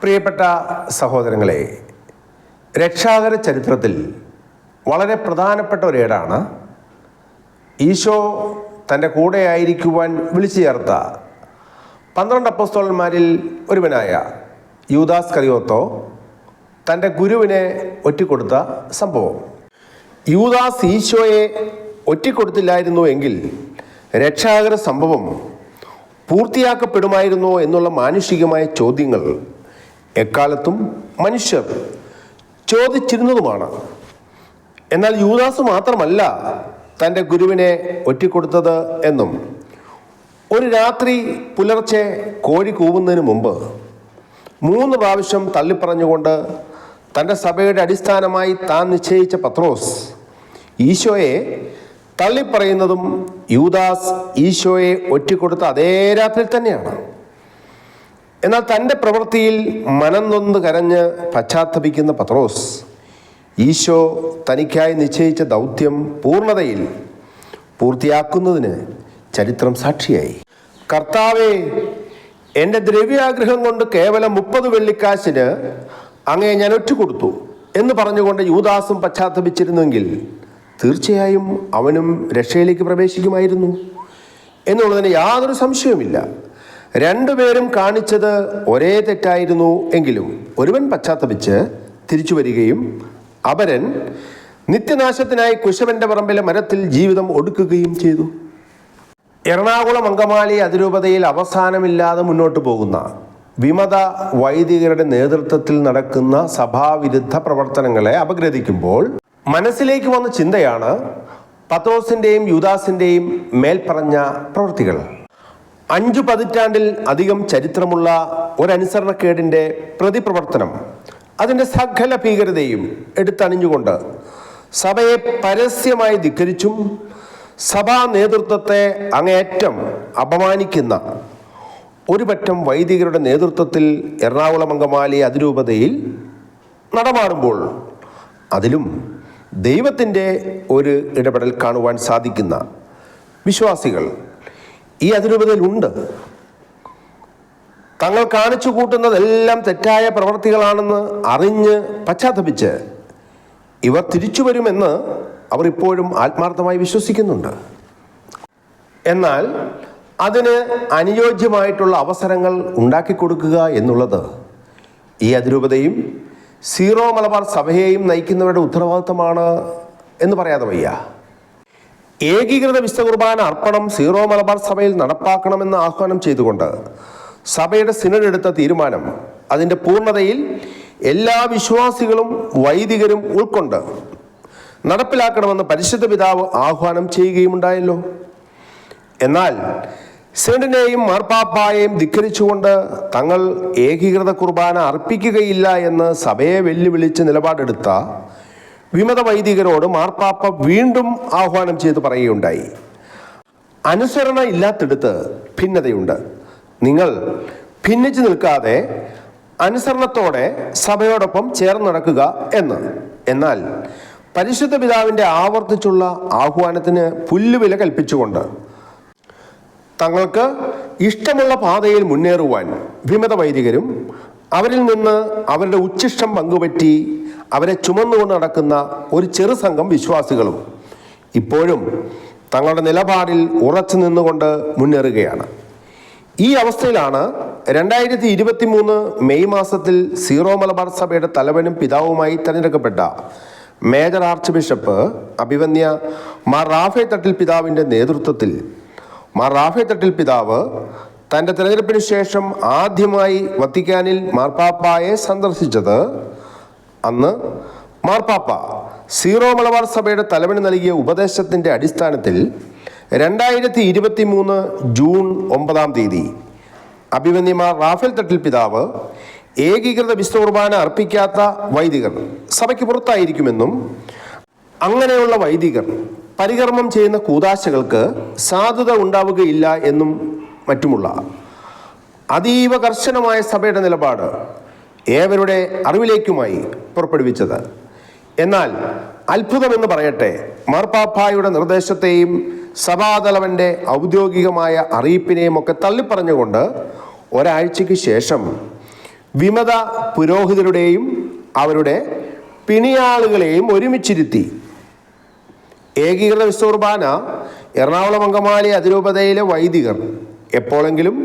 പ്രിയപ്പെട്ട സഹോദരങ്ങളെ രക്ഷാകര ചരിത്രത്തിൽ വളരെ പ്രധാനപ്പെട്ട ഒരേടാണ് ഈശോ തന്റെ കൂടെ ആയിരിക്കുവാൻ വിളിച്ചു ചേർത്ത പന്ത്രണ്ട് അപ്പസ്തോളന്മാരിൽ ഒരുവനായ യൂദാസ് കറിയോത്തോ തന്റെ ഗുരുവിനെ ഒറ്റിക്കൊടുത്ത സംഭവം. യൂദാസ് ഈശോയെ ഒറ്റിക്കൊടുത്തില്ലായിരുന്നു എങ്കിൽ രക്ഷാകര സംഭവം പൂർത്തിയാക്കപ്പെടുമായിരുന്നോ എന്നുള്ള മാനുഷികമായ ചോദ്യങ്ങൾ എക്കാലത്തും മനുഷ്യർ ചോദിച്ചിരുന്നതുമാണ്. എന്നാൽ യൂദാസ് മാത്രമല്ല തന്റെ ഗുരുവിനെ ഒറ്റിക്കൊടുത്തത് എന്നും ഒരു രാത്രി പുലർച്ചെ കോഴി കൂവുന്നതിന് മുമ്പ് മൂന്ന് പ്രാവശ്യം തള്ളിപ്പറഞ്ഞുകൊണ്ട് തന്റെ സഭയുടെ അടിസ്ഥാനമായി താൻ നിശ്ചയിച്ച പത്രോസ് ഈശോയെ തള്ളിപ്പറയുന്നതും യൂദാസ് ഈശോയെ ഒറ്റിക്കൊടുത്ത അതേ രാത്രി തന്നെയാണ്. എന്നാൽ തന്റെ പ്രവൃത്തിയിൽ മനം നൊന്ന് കരഞ്ഞ് പശ്ചാത്തപിക്കുന്ന പത്രോസ് ഈശോ തനിക്കായി നിശ്ചയിച്ച ദൗത്യം പൂർണതയിൽ പൂർത്തിയാക്കുന്നതിന് ചരിത്രം സാക്ഷിയായി. കർത്താവെ എന്റെ ദ്രവ്യാഗ്രഹം കൊണ്ട് കേവലം മുപ്പത് വെള്ളിക്കാശിന് അങ്ങേ ഞാൻ ഒറ്റുകൊടുത്തു എന്ന് പറഞ്ഞുകൊണ്ട് യൂദാസും പശ്ചാത്തപിച്ചിരുന്നെങ്കിൽ തീർച്ചയായും അവനും രക്ഷയിലേക്ക് പ്രവേശിക്കുമായിരുന്നു. എന്നുള്ളതിന് യാതൊരു സംശയവുമില്ല. രണ്ടുപേരും കാണിച്ചത് ഒരേ തെറ്റായിരുന്നു എങ്കിലും ഒരുവൻ പശ്ചാത്തപിച്ച് തിരിച്ചു വരികയും അപരൻ നിത്യനാശത്തിനായി കുശവന്റെ പറമ്പിലെ മരത്തിൽ ജീവിതം ഒടുക്കുകയും ചെയ്തു. എറണാകുളം അങ്കമാലി അതിരൂപതയിൽ അവസാനമില്ലാതെ മുന്നോട്ട് പോകുന്ന വിമത വൈദികരുടെ നേതൃത്വത്തിൽ നടക്കുന്ന സഭാവിരുദ്ധ പ്രവർത്തനങ്ങളെ അപഗ്രഥിക്കുമ്പോൾ മനസ്സിലേക്ക് വന്ന ചിന്തയാണ് പത്തോസിന്റെയും യുദാസിന്റെയും മേൽപ്പറഞ്ഞ പ്രവൃത്തികൾ. അഞ്ചു പതിറ്റാണ്ടിൽ അധികം ചരിത്രമുള്ള ഒരനുസരണക്കേടിന്റെ പ്രതിപ്രവർത്തനം അതിന്റെ സകല ഭീകരതയും എടുത്തണിഞ്ഞുകൊണ്ട് സഭയെ പരസ്യമായി ധിക്കരിച്ചും സഭാ നേതൃത്വത്തെ അങ്ങേയറ്റം അപമാനിക്കുന്ന ഒരുപറ്റം വൈദികരുടെ നേതൃത്വത്തിൽ എറണാകുളം അങ്കമാലി അതിരൂപതയിൽ നടമാടുമ്പോൾ അതിലും ദൈവത്തിന്റെ ഒരു ഇടപെടൽ കാണുവാൻ സാധിക്കുന്ന വിശ്വാസികൾ ഈ അതിരൂപതയിലുണ്ട്. തങ്ങൾ കാണിച്ചു കൂട്ടുന്നതെല്ലാം തെറ്റായ പ്രവർത്തികളാണെന്ന് അറിഞ്ഞ് പശ്ചാത്തപിച്ച് ഇവർ തിരിച്ചു വരുമെന്ന് അവർ ഇപ്പോഴും ആത്മാർത്ഥമായി വിശ്വസിക്കുന്നുണ്ട്. എന്നാൽ അതിന് അനുയോജ്യമായിട്ടുള്ള അവസരങ്ങൾ ഉണ്ടാക്കി കൊടുക്കുക എന്നുള്ളത് ഈ അതിരൂപതയും സീറോ മലബാർ സഭയെയും നയിക്കുന്നവരുടെ ഉത്തരവാദിത്തമാണ് എന്ന് പറയാതെ വയ്യ. ഏകീകൃത വിശുദ്ധ കുർബാന അർപ്പണം സീറോ മലബാർ സഭയിൽ നടപ്പാക്കണമെന്ന് ആഹ്വാനം ചെയ്തുകൊണ്ട് സഭയുടെ സിനഡ് എടുത്ത തീരുമാനം അതിന്റെ പൂർണതയിൽ എല്ലാ വിശ്വാസികളും വൈദികരും ഉൾക്കൊണ്ട് നടപ്പിലാക്കണമെന്ന് പരിശുദ്ധ പിതാവ് ആഹ്വാനം ചെയ്യുകയുമുണ്ടായല്ലോ. എന്നാൽ സിനഡിനെയും മാർപ്പാപ്പായെയും ധിക്കരിച്ചുകൊണ്ട് തങ്ങൾ ഏകീകൃത കുർബാന അർപ്പിക്കുകയില്ല എന്ന് സഭയെ വെല്ലുവിളിച്ച് നിലപാടെടുത്ത വിമത വൈദികരോട് മാർപ്പാപ്പ വീണ്ടും ആഹ്വാനം ചെയ്ത് പറയുകയുണ്ടായി. അനുസരണ ഇല്ലാത്തിടത്ത് ഭിന്നതയുണ്ട്. നിങ്ങൾ ഭിന്നിച്ചു നിൽക്കാതെ അനുസരണത്തോടെ സഭയോടൊപ്പം ചേർന്ന് നടക്കുക എന്ന്. എന്നാൽ പരിശുദ്ധ പിതാവിന്റെ ആവർത്തിച്ചുള്ള ആഹ്വാനത്തിന് പുല്ലുവില കൽപ്പിച്ചുകൊണ്ട് തങ്ങൾക്ക് ഇഷ്ടമുള്ള പാതയിൽ മുന്നേറുവാൻ വിമത വൈദികരും അവരിൽ നിന്ന് അവരുടെ ഉച്ഛിഷ്ടം പങ്കുപറ്റി അവരെ ചുമന്നുകൊണ്ട് നടക്കുന്ന ഒരു ചെറു സംഘം വിശ്വാസികളും ഇപ്പോഴും തങ്ങളുടെ നിലപാടിൽ ഉറച്ചു നിന്നുകൊണ്ട് മുന്നേറുകയാണ്. ഈ അവസ്ഥയിലാണ് രണ്ടായിരത്തി ഇരുപത്തി മൂന്ന് മെയ് മാസത്തിൽ സീറോ മലബാർ സഭയുടെ തലവനും പിതാവുമായി തിരഞ്ഞെടുക്കപ്പെട്ട മേജർ ആർച്ച് ബിഷപ്പ് അഭിവന്യ മാർ റാഫേ തട്ടിൽ പിതാവിന്റെ നേതൃത്വത്തിൽ മാർ റാഫേ തട്ടിൽ പിതാവ് തന്റെ തിരഞ്ഞെടുപ്പിന് ശേഷം ആദ്യമായി വത്തിക്കാനിൽ മാർപ്പാപ്പായെ സന്ദർശിച്ചത് അന്ന് മാർപ്പാപ്പ സീറോ മലബാർ സഭയുടെ തലവന് നൽകിയ ഉപദേശത്തിന്റെ അടിസ്ഥാനത്തിൽ രണ്ടായിരത്തി ഇരുപത്തി മൂന്ന് ജൂൺ ഒമ്പതാം തീയതി അഭിമന്യമാർ റാഫേൽ തട്ടിൽ പിതാവ് ഏകീകൃത വിശ്വകുർബാന അർപ്പിക്കാത്ത വൈദികർ സഭയ്ക്ക് പുറത്തായിരിക്കുമെന്നും അങ്ങനെയുള്ള വൈദികർ പരികർമ്മം ചെയ്യുന്ന കൂതാശകൾക്ക് സാധുത ഉണ്ടാവുകയില്ല എന്നും മറ്റുമുള്ള അതീവ കർശനമായ സഭയുടെ നിലപാട് ഏവരുടെ അറിവിലേക്കുമായി പുറപ്പെടുവിച്ചത്. എന്നാൽ അത്ഭുതമെന്ന് പറയട്ടെ മാർപ്പാപ്പായുടെ നിർദ്ദേശത്തെയും സഭാതലവന്റെ ഔദ്യോഗികമായ അറിയിപ്പിനെയും ഒക്കെ തള്ളിപ്പറഞ്ഞുകൊണ്ട് ഒരാഴ്ചയ്ക്ക് ശേഷം വിമത പുരോഹിതരുടെയും അവരുടെ പിണിയാളുകളെയും ഒരുമിച്ചിരുത്തി. ഏകീകൃത വിശ്വകുർബാന എറണാകുളം അങ്കമാലി അതിരൂപതയിലെ വൈദികർ എപ്പോഴെങ്കിലും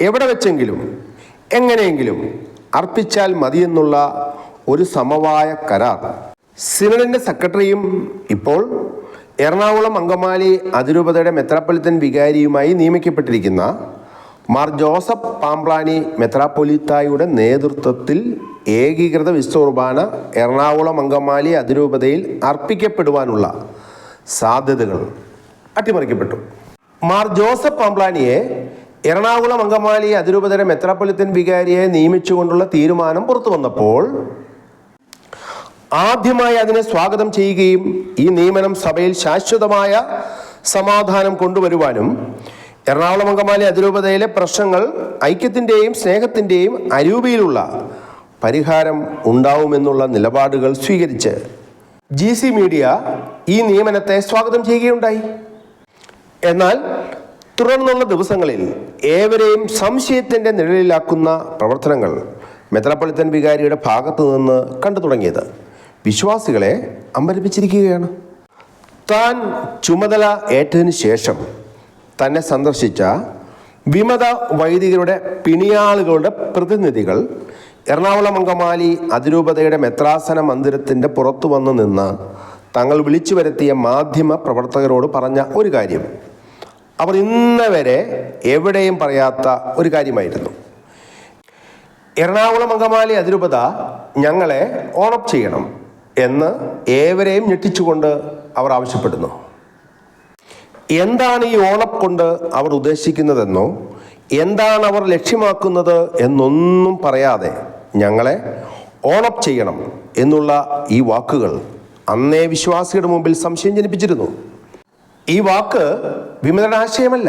എവിടെ വെച്ചെങ്കിലും എങ്ങനെയെങ്കിലും അർപ്പിച്ചാൽ മതിയെന്നുള്ള ഒരു സമവായ കരാർ. സിനഡിന്റെ സെക്രട്ടറിയും ഇപ്പോൾ എറണാകുളം അങ്കമാലി അതിരൂപതയുടെ മെത്രാപ്പൊലിത്തൻ വികാരിയുമായി നിയമിക്കപ്പെട്ടിരിക്കുന്ന മാർ ജോസഫ് പാംപ്ലാനി മെത്രാപ്പൊലിത്തായുടെ നേതൃത്വത്തിൽ ഏകീകൃത വിശ്വകുർബാന എറണാകുളം അങ്കമാലി അതിരൂപതയിൽ അർപ്പിക്കപ്പെടുവാനുള്ള സാധ്യതകൾ അട്ടിമറിക്കപ്പെട്ടു. മാർ ജോസഫ് പാംപ്ലാനിയെ എറണാകുളം അങ്കമാലി അതിരൂപതര മെത്രാപ്പൊലിത്തൻ വികാരിയെ നിയമിച്ചുകൊണ്ടുള്ള തീരുമാനം പുറത്തു വന്നപ്പോൾ ആദ്യമായി അതിനെ സ്വാഗതം ചെയ്യുകയും ഈ നിയമനം സഭയിൽ ശാശ്വതമായ സമാധാനം കൊണ്ടുവരുവാനും എറണാകുളം അങ്കമാലി അതിരൂപതയിലെ പ്രശ്നങ്ങൾ ഐക്യത്തിന്റെയും സ്നേഹത്തിന്റെയും അരൂപിയിലുള്ള പരിഹാരം ഉണ്ടാവുമെന്നുള്ള നിലപാടുകൾ സ്വീകരിച്ച് ജി മീഡിയ ഈ നിയമനത്തെ സ്വാഗതം ചെയ്യുകയുണ്ടായി. എന്നാൽ തുടർന്നുള്ള ദിവസങ്ങളിൽ ഏവരെയും സംശയത്തിന്റെ നിഴലിലാക്കുന്ന പ്രവർത്തനങ്ങൾ മെത്രാപ്പൊളിത്തൻ വികാരിയുടെ ഭാഗത്തു നിന്ന് കണ്ടു തുടങ്ങിയത്. വിശ്വാസികളെ അമ്പരപ്പിച്ചിരിക്കുകയാണ്. താൻ ചുമതല ഏറ്റതിന് ശേഷം തന്നെ സന്ദർശിച്ച വിമത വൈദികരുടെ പിണിയാളുകളുടെ പ്രതിനിധികൾ എറണാകുളം അങ്കമാലി അതിരൂപതയുടെ മെത്രാസന മന്ദിരത്തിന്റെ പുറത്തു വന്നു നിന്ന് തങ്ങൾ വിളിച്ചു വരുത്തിയ മാധ്യമ പ്രവർത്തകരോട് പറഞ്ഞ ഒരു കാര്യം. അവർ ഇന്നവരെ എവിടെയും പറയാത്ത ഒരു കാര്യമായിരുന്നു. എറണാകുളം അങ്കമാലി അതിരൂപത ഞങ്ങളെ ഓണപ്പ് ചെയ്യണം എന്ന് ഏവരെയും ഞെട്ടിച്ചുകൊണ്ട് അവർ ആവശ്യപ്പെടുന്നു. എന്താണ് ഈ ഓണപ്പ് കൊണ്ട് അവർ ഉദ്ദേശിക്കുന്നതെന്നോ എന്താണ് അവർ ലക്ഷ്യമാക്കുന്നത് എന്നൊന്നും പറയാതെ ഞങ്ങളെ ഓണപ്പ് ചെയ്യണം എന്നുള്ള ഈ വാക്കുകൾ അന്നേ വിശ്വാസിയുടെ മുമ്പിൽ സംശയം ജനിപ്പിച്ചിരുന്നു. ഈ വാക്ക് വിമതയുടെ ആശയമല്ല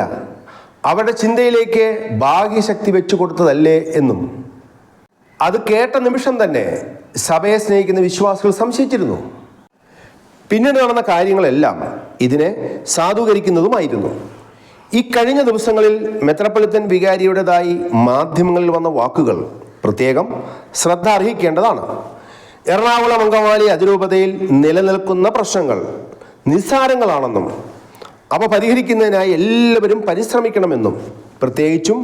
അവരുടെ ചിന്തയിലേക്ക് ഭാഗ്യശക്തി വെച്ചു കൊടുത്തതല്ലേ എന്നും. അത് കേട്ട നിമിഷം തന്നെ സഭയെ സ്നേഹിക്കുന്ന വിശ്വാസികൾ സംശയിച്ചിരുന്നു. പിന്നീട് നടന്ന കാര്യങ്ങളെല്ലാം ഇതിനെ സാധൂകരിക്കുന്നതുമായിരുന്നു. ഈ കഴിഞ്ഞ ദിവസങ്ങളിൽ മെത്രപ്പൊളിത്തൻ വികാരിയുടേതായി മാധ്യമങ്ങളിൽ വന്ന വാക്കുകൾ പ്രത്യേകം ശ്രദ്ധ അർഹിക്കേണ്ടതാണ്. എറണാകുളം അങ്കമാലി അതിരൂപതയിൽ നിലനിൽക്കുന്ന പ്രശ്നങ്ങൾ നിസ്സാരങ്ങളാണെന്നും അവ പരിഹരിക്കുന്നതിനായി എല്ലാവരും പരിശ്രമിക്കണമെന്നും പ്രത്യേകിച്ചും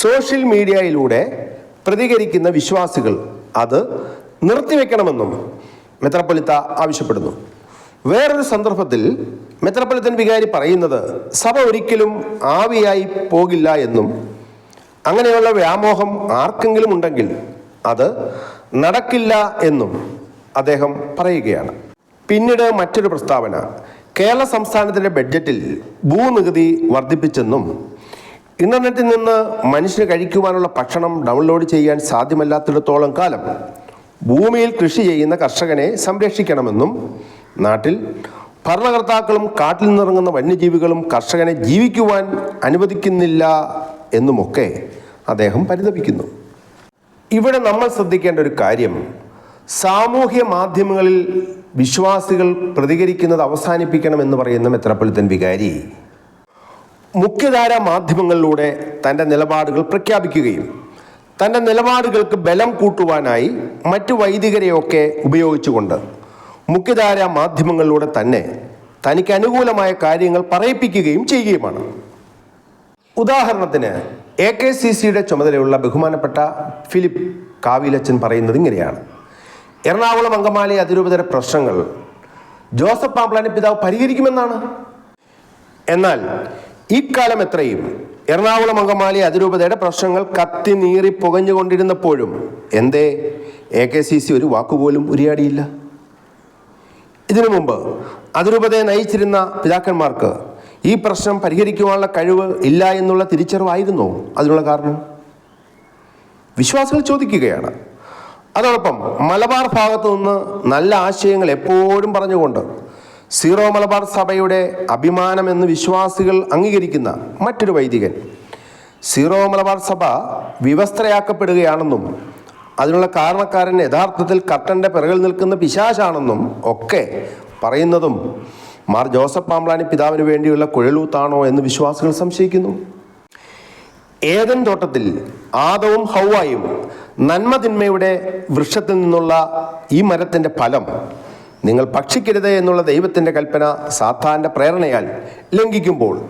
സോഷ്യൽ മീഡിയയിലൂടെ പ്രതികരിക്കുന്ന വിശ്വാസികൾ അത് നിർത്തിവെക്കണമെന്നും മെത്രപ്പൊലിത്ത ആവശ്യപ്പെടുന്നു. വേറൊരു സന്ദർഭത്തിൽ മെത്രപ്പൊലിത്തൻ വികാരി പറയുന്നത് സഭ ഒരിക്കലും ആവിയായി പോകില്ല എന്നും അങ്ങനെയുള്ള വ്യാമോഹം ആർക്കെങ്കിലും ഉണ്ടെങ്കിൽ അത് നടക്കില്ല എന്നും അദ്ദേഹം പറയുകയാണ്. പിന്നീട് മറ്റൊരു പ്രസ്താവന കേരള സംസ്ഥാനത്തിന്റെ ബഡ്ജറ്റിൽ ഭൂനികുതി വർദ്ധിപ്പിച്ചെന്നും ഇന്റർനെറ്റിൽ നിന്ന് മനുഷ്യന് കഴിക്കുവാനുള്ള ഭക്ഷണം ഡൗൺലോഡ് ചെയ്യാൻ സാധ്യമല്ലാത്തിടത്തോളം കാലം ഭൂമിയിൽ കൃഷി ചെയ്യുന്ന കർഷകനെ സംരക്ഷിക്കണമെന്നും നാട്ടിൽ ഭരണകർത്താക്കളും കാട്ടിൽ നിന്നിറങ്ങുന്ന വന്യജീവികളും കർഷകനെ ജീവിക്കുവാൻ അനുവദിക്കുന്നില്ല എന്നുമൊക്കെ അദ്ദേഹം പരിതപിക്കുന്നു. ഇവിടെ നമ്മൾ ശ്രദ്ധിക്കേണ്ട ഒരു കാര്യം സാമൂഹ്യ മാധ്യമങ്ങളിൽ വിശ്വാസികൾ പ്രതികരിക്കുന്നത് അവസാനിപ്പിക്കണമെന്ന് പറയുന്ന മെത്രപ്പൊലിത്തൻ വികാരി മുഖ്യധാര മാധ്യമങ്ങളിലൂടെ തന്റെ നിലപാടുകൾ പ്രഖ്യാപിക്കുകയും തന്റെ നിലപാടുകൾക്ക് ബലം കൂട്ടുവാനായി മറ്റു വൈദികരെയൊക്കെ ഉപയോഗിച്ചുകൊണ്ട് മുഖ്യധാര മാധ്യമങ്ങളിലൂടെ തന്നെ തനിക്ക് അനുകൂലമായ കാര്യങ്ങൾ പറയിപ്പിക്കുകയും ചെയ്യുകയുമാണ്. ഉദാഹരണത്തിന് എ കെ സി സിയുടെ ചുമതലയുള്ള ബഹുമാനപ്പെട്ട ഫിലിപ്പ് കാവിലച്ചൻ പറയുന്നത് ഇങ്ങനെയാണ്. എറണാകുളം അങ്കമാലി അതിരൂപതര പ്രശ്നങ്ങൾ ജോസഫ് പാമ്പ്ലാനി പിതാവ് പരിഹരിക്കുമെന്നാണ്. എന്നാൽ ഇക്കാലം എത്രയും എറണാകുളം അങ്കമാലി അതിരൂപതയുടെ പ്രശ്നങ്ങൾ കത്തി നീറി പുകഞ്ഞുകൊണ്ടിരുന്നപ്പോഴും എന്തേ? എ കെ സി സി ഒരു വാക്കുപോലും ഉരിയാടിയില്ല. ഇതിനു മുമ്പ് അതിരൂപതയെ നയിച്ചിരുന്ന പിതാക്കന്മാർക്ക് ഈ പ്രശ്നം പരിഹരിക്കുവാനുള്ള കഴിവ് ഇല്ല എന്നുള്ള തിരിച്ചറിവായിരുന്നു. അതിനുള്ള കാരണം? വിശ്വാസികൾ ചോദിക്കുകയാണ്. അതോടൊപ്പം മലബാർ ഭാഗത്തു നിന്ന് നല്ല ആശയങ്ങൾ എപ്പോഴും പറഞ്ഞുകൊണ്ട് സീറോ മലബാർ സഭയുടെ അഭിമാനമെന്ന് വിശ്വാസികൾ അംഗീകരിക്കുന്ന മറ്റൊരു വൈദികൻ. സീറോ മലബാർ സഭ വിവസ്ത്രയാക്കപ്പെടുകയാണെന്നും അതിനുള്ള കാരണക്കാരൻ യഥാർത്ഥത്തിൽ കർട്ടന്റെ പിറകിൽ നിൽക്കുന്ന പിശാശാണെന്നും ഒക്കെ പറയുന്നതും മാർ ജോസഫ് പാമ്പ്ലാനി പിതാവിന് വേണ്ടിയുള്ള കുഴലൂത്താണോ എന്ന് വിശ്വാസികൾ സംശയിക്കുന്നു. ഏതൻ തോട്ടത്തിൽ ആദവും ഹൗവായും നന്മതിന്മയുടെ വൃക്ഷത്തിൽ നിന്നുള്ള ഈ മരത്തിന്റെ ഫലം നിങ്ങൾ ഭക്ഷിക്കരുത് എന്നുള്ള ദൈവത്തിന്റെ കൽപ്പന സാത്താന്റെ പ്രേരണയാൽ ലംഘിക്കുമ്പോൾ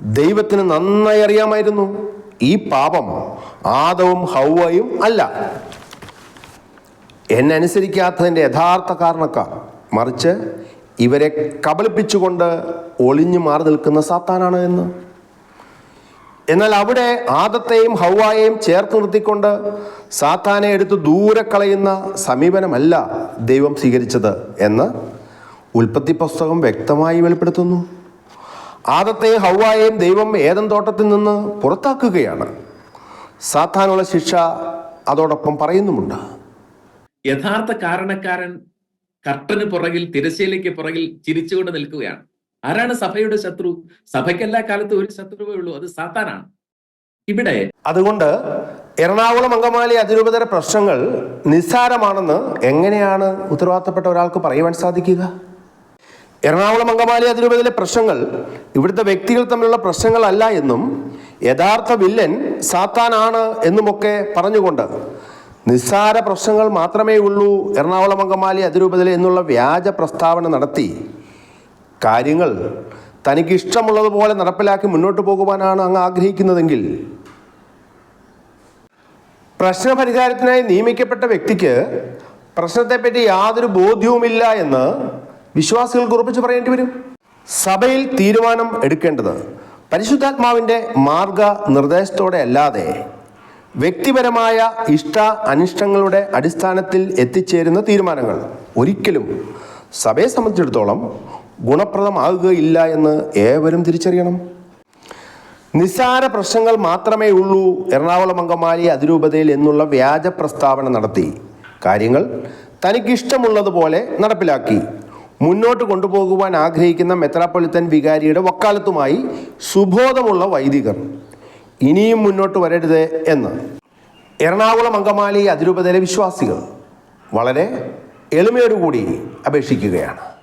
ദൈവത്തിന് നന്നായി അറിയാമായിരുന്നു. ഈ പാപം ആദവും ഹൗവയും അല്ല. എന്നെ അനുസരിക്കാത്തതിന്റെ യഥാർത്ഥ കാരണക്കാർ മറിച്ച് ഇവരെ കബളിപ്പിച്ചുകൊണ്ട് ഒളിഞ്ഞു മാറി നിൽക്കുന്ന സാത്താനാണ് എന്ന്. എന്നാൽ അവിടെ ആദത്തെയും ഹൗവായെയും ചേർത്ത് നിർത്തിക്കൊണ്ട് സാത്താനെ എടുത്ത് ദൂരെ കളയുന്ന സമീപനമല്ല ദൈവം സ്വീകരിച്ചത് എന്ന് ഉൽപ്പത്തി പുസ്തകം വ്യക്തമായി വെളിപ്പെടുത്തുന്നു. ആദത്തെയും ഹൗവായെയും ദൈവം ഏതൻ തോട്ടത്തിൽ നിന്ന് പുറത്താക്കുകയാണ്. സാത്താനുള്ള ശിക്ഷ അതോടൊപ്പം പറയുന്നുമുണ്ട്. യഥാർത്ഥ കാരണക്കാരൻ കർട്ടന് പുറകിൽ തിരശ്ശീലയ്ക്ക് പുറകിൽ ചിരിച്ചുകൊണ്ട് നിൽക്കുകയാണ്. ആരാണ് സഭയുടെ ശത്രു? സഭയ്ക്ക് എല്ലാ കാലത്തും ഒരു ശത്രുവേ ഉള്ളൂ. അത് സാത്താനാണ്. ഇവിടെ അതുകൊണ്ട് എറണാകുളം അങ്കമാലി അതിരൂപതര പ്രശ്നങ്ങൾ നിസ്സാരമാണെന്ന് എങ്ങനെയാണ് ഉത്തരവാദിത്തപ്പെട്ട ഒരാൾക്ക് പറയുവാൻ സാധിക്കുക? എറണാകുളം അങ്കമാലി അതിരൂപതയിലെ പ്രശ്നങ്ങൾ ഇവിടുത്തെ വ്യക്തികൾ തമ്മിലുള്ള പ്രശ്നങ്ങളല്ല എന്നും യഥാർത്ഥ വില്ലൻ സാത്താനാണ് എന്നുമൊക്കെ പറഞ്ഞുകൊണ്ട് നിസ്സാര പ്രശ്നങ്ങൾ മാത്രമേ ഉള്ളൂ എറണാകുളം അങ്കമാലി അതിരൂപതയിലെ എന്നുള്ള വ്യാജ പ്രസ്താവന നടത്തി കാര്യങ്ങൾ തനിക്ക് ഇഷ്ടമുള്ളതുപോലെ നടപ്പിലാക്കി മുന്നോട്ട് പോകുവാനാണ് അങ്ങ് ആഗ്രഹിക്കുന്നതെങ്കിൽ പ്രശ്നപരിഹാരത്തിനായി നിയമിക്കപ്പെട്ട വ്യക്തിക്ക് പ്രശ്നത്തെപ്പറ്റി യാതൊരു ബോധ്യവുമില്ല എന്ന് വിശ്വാസികൾക്ക് ഉറപ്പിച്ച് പറയേണ്ടി വരും. സഭയിൽ തീരുമാനം എടുക്കേണ്ടത് പരിശുദ്ധാത്മാവിന്റെ മാർഗ നിർദ്ദേശത്തോടെ അല്ലാതെ വ്യക്തിപരമായ ഇഷ്ട അനിഷ്ടങ്ങളുടെ അടിസ്ഥാനത്തിൽ എത്തിച്ചേരുന്ന തീരുമാനങ്ങൾ. ഒരിക്കലും സഭയെ സംബന്ധിച്ചിടത്തോളം ഗുണപ്രദമാകുകയില്ല എന്ന് ഏവരും തിരിച്ചറിയണം. നിസ്സാര പ്രശ്നങ്ങൾ മാത്രമേ ഉള്ളൂ എറണാകുളം അങ്കമാലി അതിരൂപതയിൽ എന്നുള്ള വ്യാജ പ്രസ്താവന നടത്തി. കാര്യങ്ങൾ തനിക്കിഷ്ടമുള്ളതുപോലെ നടപ്പിലാക്കി. മുന്നോട്ട് കൊണ്ടുപോകുവാൻ ആഗ്രഹിക്കുന്ന മെത്രാപ്പൊലിത്തൻ വികാരിയുടെ വക്കാലത്തുമായി സുബോധമുള്ള വൈദികർ. ഇനിയും മുന്നോട്ട് വരരുത് എന്ന്. എറണാകുളം അങ്കമാലി അതിരൂപതയിലെ വിശ്വാസികൾ വളരെ എളിമയോടുകൂടി അപേക്ഷിക്കുകയാണ്.